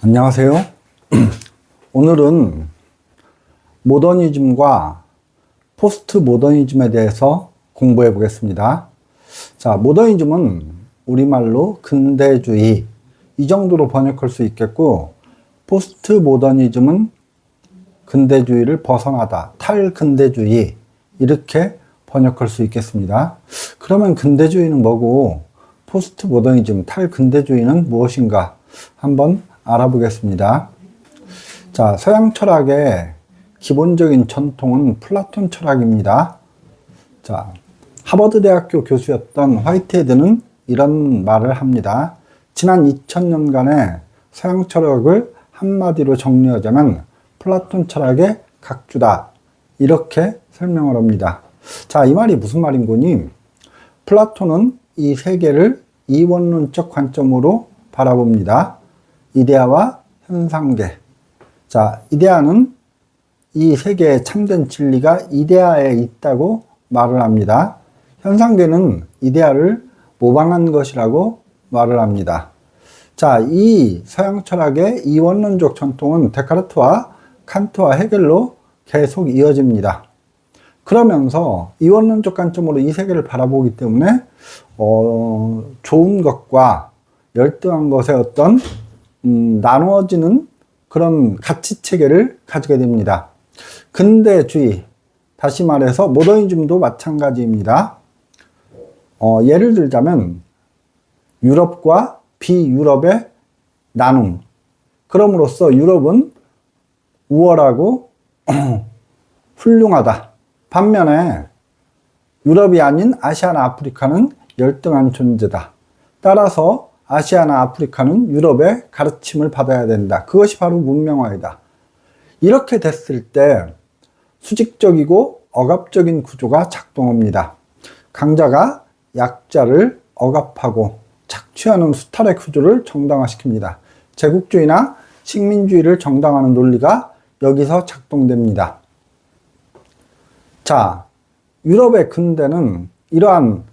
안녕하세요. 오늘은 모더니즘과 포스트 모더니즘에 대해서 공부해 보겠습니다. 자, 모더니즘은 우리말로 근대주의 이 정도로 번역할 수 있겠고, 포스트 모더니즘은 근대주의를 벗어나다, 탈근대주의 이렇게 번역할 수 있겠습니다. 그러면 근대주의는 뭐고 포스트 모더니즘, 탈근대주의는 무엇인가 한번 알아보겠습니다. 자, 서양 철학의 기본적인 전통은 플라톤 철학입니다. 자, 하버드 대학교 교수였던 화이트헤드는 이런 말을 합니다. 지난 2000년간의 서양 철학을 한마디로 정리하자면 플라톤 철학의 각주다. 이렇게 설명을 합니다. 자, 이 말이 무슨 말인 거니? 플라톤은 이 세계를 이원론적 관점으로 바라봅니다. 이데아와 현상계. 자, 이데아는 이 세계의 참된 진리가 이데아에 있다고 말을 합니다. 현상계는 이데아를 모방한 것이라고 말을 합니다. 자, 이 서양 철학의 이원론적 전통은 데카르트와 칸트와 헤겔로 계속 이어집니다. 그러면서 이원론적 관점으로 이 세계를 바라보기 때문에 어, 좋은 것과 열등한 것의 어떤 음, 나누어지는 그런 가치 체계를 가지게 됩니다. 근대 주의, 다시 말해서 모더니즘도 마찬가지입니다. 어, 예를 들자면 유럽과 비유럽의 나눔. 그럼으로써 유럽은 우월하고 훌륭하다. 반면에 유럽이 아닌 아시아나 아프리카는 열등한 존재다. 따라서 아시아나 아프리카는 유럽의 가르침을 받아야 된다. 그것이 바로 문명화이다. 이렇게 됐을 때 수직적이고 억압적인 구조가 작동합니다. 강자가 약자를 억압하고 착취하는 수탈의 구조를 정당화시킵니다. 제국주의나 식민주의를 정당화하는 논리가 여기서 작동됩니다. 자, 유럽의 근대는 이러한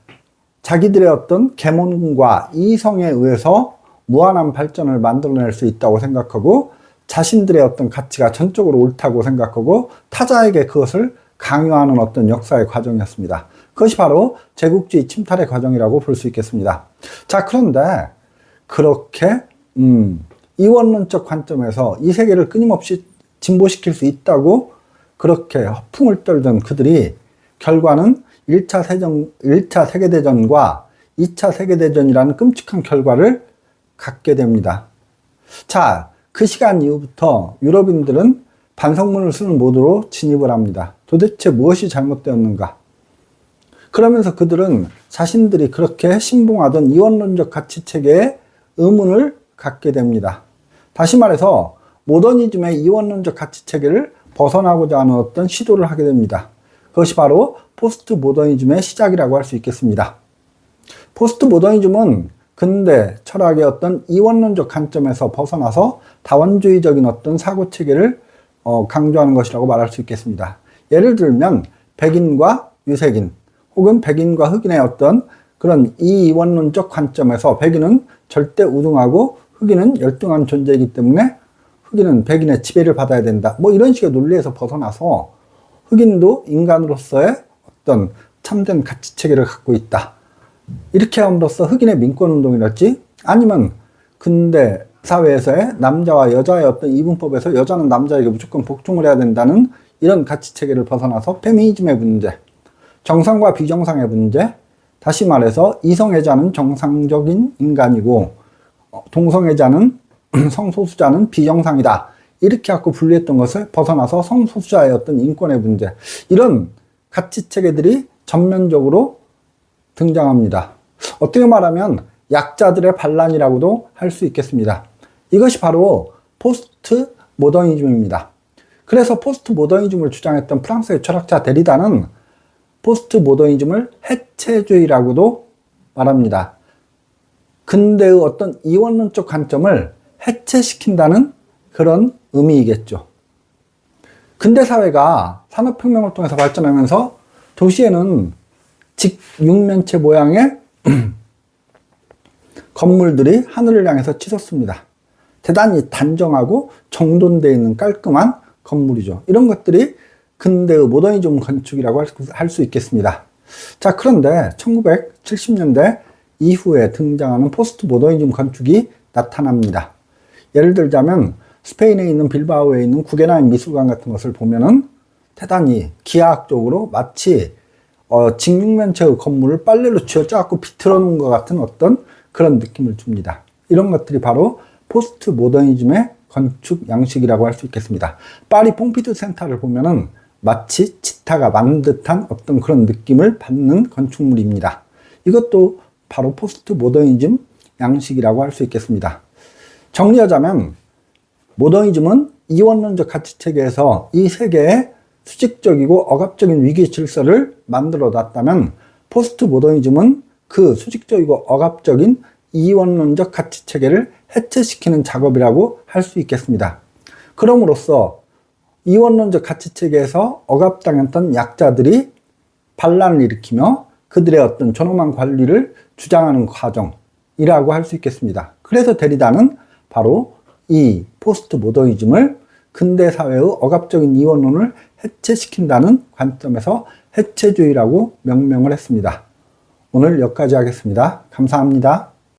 자기들의 어떤 계몽과 이성에 의해서 무한한 발전을 만들어낼 수 있다고 생각하고 자신들의 어떤 가치가 전적으로 옳다고 생각하고 타자에게 그것을 강요하는 어떤 역사의 과정이었습니다. 그것이 바로 제국주의 침탈의 과정이라고 볼 수 있겠습니다. 자, 그런데 그렇게 음, 이원론적 관점에서 이 세계를 끊임없이 진보시킬 수 있다고 그렇게 허풍을 떨던 그들이 결과는 1차 세정, 1차 세계대전과 2차 세계대전이라는 끔찍한 결과를 갖게 됩니다. 자, 그 시간 이후부터 유럽인들은 반성문을 쓰는 모드로 진입을 합니다. 도대체 무엇이 잘못되었는가? 그러면서 그들은 자신들이 그렇게 신봉하던 이원론적 가치 체계에 의문을 갖게 됩니다. 다시 말해서 모더니즘의 이원론적 가치 체계를 벗어나고자 하는 어떤 시도를 하게 됩니다. 그것이 바로 포스트 모더니즘의 시작이라고 할 수 있겠습니다. 포스트 모더니즘은 근대 철학의 어떤 이원론적 관점에서 벗어나서 다원주의적인 어떤 사고 체계를 어, 강조하는 것이라고 말할 수 있겠습니다. 예를 들면 백인과 유색인 혹은 백인과 흑인의 어떤 그런 이원론적 관점에서 백인은 절대 우등하고 흑인은 열등한 존재이기 때문에 흑인은 백인의 지배를 받아야 된다. 뭐 이런 식의 논리에서 벗어나서 흑인도 인간으로서의 어떤 참된 가치 체계를 갖고 있다. 이렇게 함으로써 흑인의 민권 운동이랄지 아니면 근대 사회에서의 남자와 여자의 어떤 이분법에서 여자는 남자에게 무조건 복종을 해야 된다는 이런 가치 체계를 벗어나서 페미니즘의 문제, 정상과 비정상의 문제, 다시 말해서 이성애자는 정상적인 인간이고 어, 동성애자는 성소수자는 비정상이다. 이렇게 갖고 분리했던 것을 벗어나서 성소수자의 어떤 인권의 문제, 이런 가치 체계들이 전면적으로 등장합니다. 어떻게 말하면 약자들의 반란이라고도 할 수 있겠습니다. 이것이 바로 포스트 모더니즘입니다. 그래서 포스트 모더니즘을 주장했던 프랑스의 철학자 데리다는 포스트 모더니즘을 해체주의라고도 말합니다. 근대의 어떤 이원론적 관점을 해체시킨다는 그런 의미이겠죠. 근대 사회가 산업혁명을 통해서 발전하면서 도시에는 직육면체 모양의 건물들이 하늘을 향해서 치솟습니다. 대단히 단정하고 정돈되어 있는 깔끔한 건물이죠. 이런 것들이 근대의 모더니즘 건축이라고 할 수 있겠습니다. 자, 그런데 1970년대 이후에 등장하는 포스트 모더니즘 건축이 나타납니다. 예를 들자면 스페인에 있는 빌바오에 있는 구게나인 미술관 같은 것을 보면은 대단히 기하학적으로 마치 어, 직육면체의 건물을 빨래로 쥐어짜갖고 비틀어 놓은 것 같은 어떤 그런 느낌을 줍니다. 이런 것들이 바로 포스트 모더니즘의 건축 양식이라고 할 수 있겠습니다. 파리 퐁피두 센터를 보면은 마치 지타가 만 듯한 어떤 그런 느낌을 받는 건축물입니다. 이것도 바로 포스트 모더니즘 양식이라고 할 수 있겠습니다. 정리하자면 모더니즘은 이원론적 가치 체계에서 이 세계의 수직적이고 억압적인 위기 질서를 만들어 놨다면 포스트 모더니즘은 그 수직적이고 억압적인 이원론적 가치 체계를 해체시키는 작업이라고 할 수 있겠습니다. 그럼으로써 이원론적 가치 체계에서 억압당했던 약자들이 반란을 일으키며 그들의 어떤 존엄한 관리를 주장하는 과정이라고 할 수 있겠습니다. 그래서 데리다는 바로 이 포스트 모더니즘을 근대 사회의 억압적인 이원론을 해체시킨다는 관점에서 해체주의라고 명명을 했습니다. 오늘 여기까지 하겠습니다. 감사합니다.